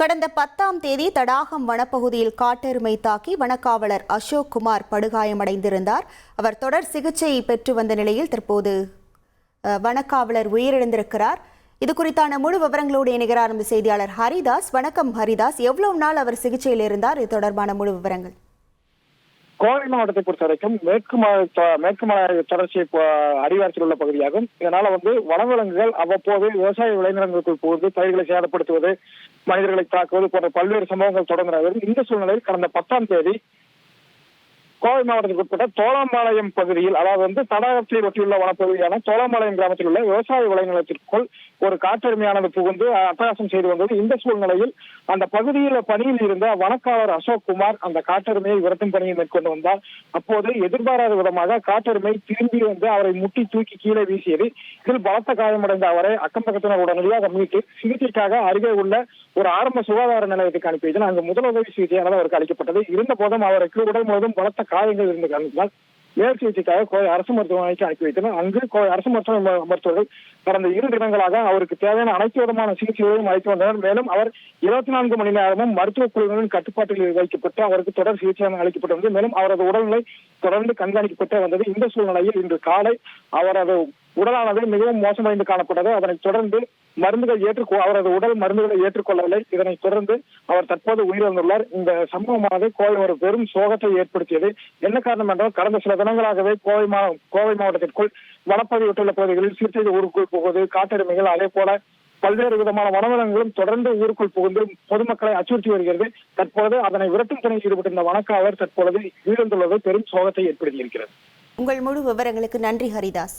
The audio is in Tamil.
கடந்த பத்தாம் தேதி தடாகம் வனப்பகுதியில் காட்டெருமை தாக்கி வனக்காவலர் அசோக் குமார் படுகாயமடைந்திருந்தார். அவர் தொடர் சிகிச்சை பெற்று வந்த நிலையில் தற்போது வனக்காவலர் உயிரிழந்திருக்கிறார். இது குறித்தான முழு விவரங்களோடு இணைகிறார் நமது செய்தியாளர் ஹரிதாஸ். வணக்கம் ஹரிதாஸ். எவ்வளவு நாள் அவர் சிகிச்சையில் இருந்தார்? இது தொடர்பான முழு விவரங்கள். கோவை மாவட்டத்தை பொறுத்த வரைக்கும் மேற்கு மேற்கு மலை தொடர்ச்சி அடிவாரத்தில் உள்ள பகுதியாகும். இதனால வந்து வனவிலங்குகள் அவ்வப்போது விவசாய விளைநிலங்களுக்குள் புகுந்து பயிர்களை சேதப்படுத்துவது மனிதர்களை தாக்குவது போன்ற பல்வேறு சம்பவங்கள் தொடர்கிறது இந்த சூழ்நிலையில் கடந்த பத்தாம் தேதி கோவை மாவட்டத்துக்கு உட்பட்ட தோளாம்பாளையம் பகுதியில் அதாவது வந்து தடாகத்தை ஒட்டியுள்ள வனப்பகுதியான தோளாம்பாளையம் கிராமத்தில் உள்ள விவசாய விளைநிலத்திற்குள் ஒரு காட்டெருமையானது புகுந்து அட்டகாசம் செய்து வந்தது. இந்த சூழ்நிலையில் அந்த பகுதியில் பணியில் இருந்த வனக்காவலர் அசோக் குமார் அந்த காட்டெருமையை விரட்டும் பணியை மேற்கொண்டு வந்தார். அப்போது எதிர்பாராத விதமாக காட்டெருமை திரும்பி வந்து அவரை முட்டி தூக்கி கீழே வீசியது. இதில் பலத்த காயமடைந்த அவரை அக்கம் பக்கத்தினர் உடனடியாக மீட்டு சிகிச்சைக்காக அருகே உள்ள ஒரு ஆரம்ப சுகாதார நிலையத்துக்கு அனுப்பியதில் அங்கு முதலுதவி சிகிச்சையானது அவருக்கு அளிக்கப்பட்டது. இருந்த போதும் அவருக்கு உடல் முழுவதும் பலத்த காயங்கள் இருந்த காரணத்தினால் மேல் சிகிச்சைக்காக கோவை அரசு மருத்துவமனைக்கு அனுப்பி வைத்தனர். அங்கு கோவை அரசு மருத்துவ மருத்துவர்கள் கடந்த இரு தினங்களாக அவருக்கு தேவையான அனைத்து விதமான சிகிச்சைகளையும் அளித்து வந்தனர். மேலும் அவர் இருபத்தி நான்கு மணி நேரமும் மருத்துவ குழுவினரின் கட்டுப்பாட்டில் வைக்கப்பட்டு அவருக்கு தொடர் சிகிச்சை அளிக்கப்பட்டு வந்தது. மேலும் அவரது உடல்நிலை தொடர்ந்து கண்காணிக்கப்பட்டு வந்தது. இந்த சூழ்நிலையில் இன்று காலை அவரது உடலானது மிகவும் மோசமடைந்து காணப்பட்டது. அதனைத் தொடர்ந்து மருந்துகள் ஏற்று அவரது உடல் மருந்துகளை ஏற்றுக்கொள்ளவில்லை. இதனைத் தொடர்ந்து அவர் தற்போது உயிரிழந்துள்ளார். இந்த சம்பவமானது கோவை ஒரு பெரும் சோகத்தை ஏற்படுத்தியது. என்ன காரணம் என்றால் கடந்த சில தினங்களாகவே கோவை கோவை மாவட்டத்திற்குள் வனப்பகுதி பகுதிகளில் சிறுத்தை ஊருக்குள் புகுவது காட்டெருமைகள் அதே போல பல்வேறு விதமான வனவிலங்குகளும் தொடர்ந்து ஊருக்குள் புகுந்து பொதுமக்களை அச்சுறுத்தி வருகிறது. தற்போது அதனை விரட்டும் பணியில் ஈடுபட்டிருந்த வனக்காவலர் தற்பொழுது உயிரிழந்துள்ளது. பெரும் சோகத்தை ஏற்படுத்தியிருக்கிறது. உங்கள் முழு விவரங்களுக்கு நன்றி ஹரிதாஸ்.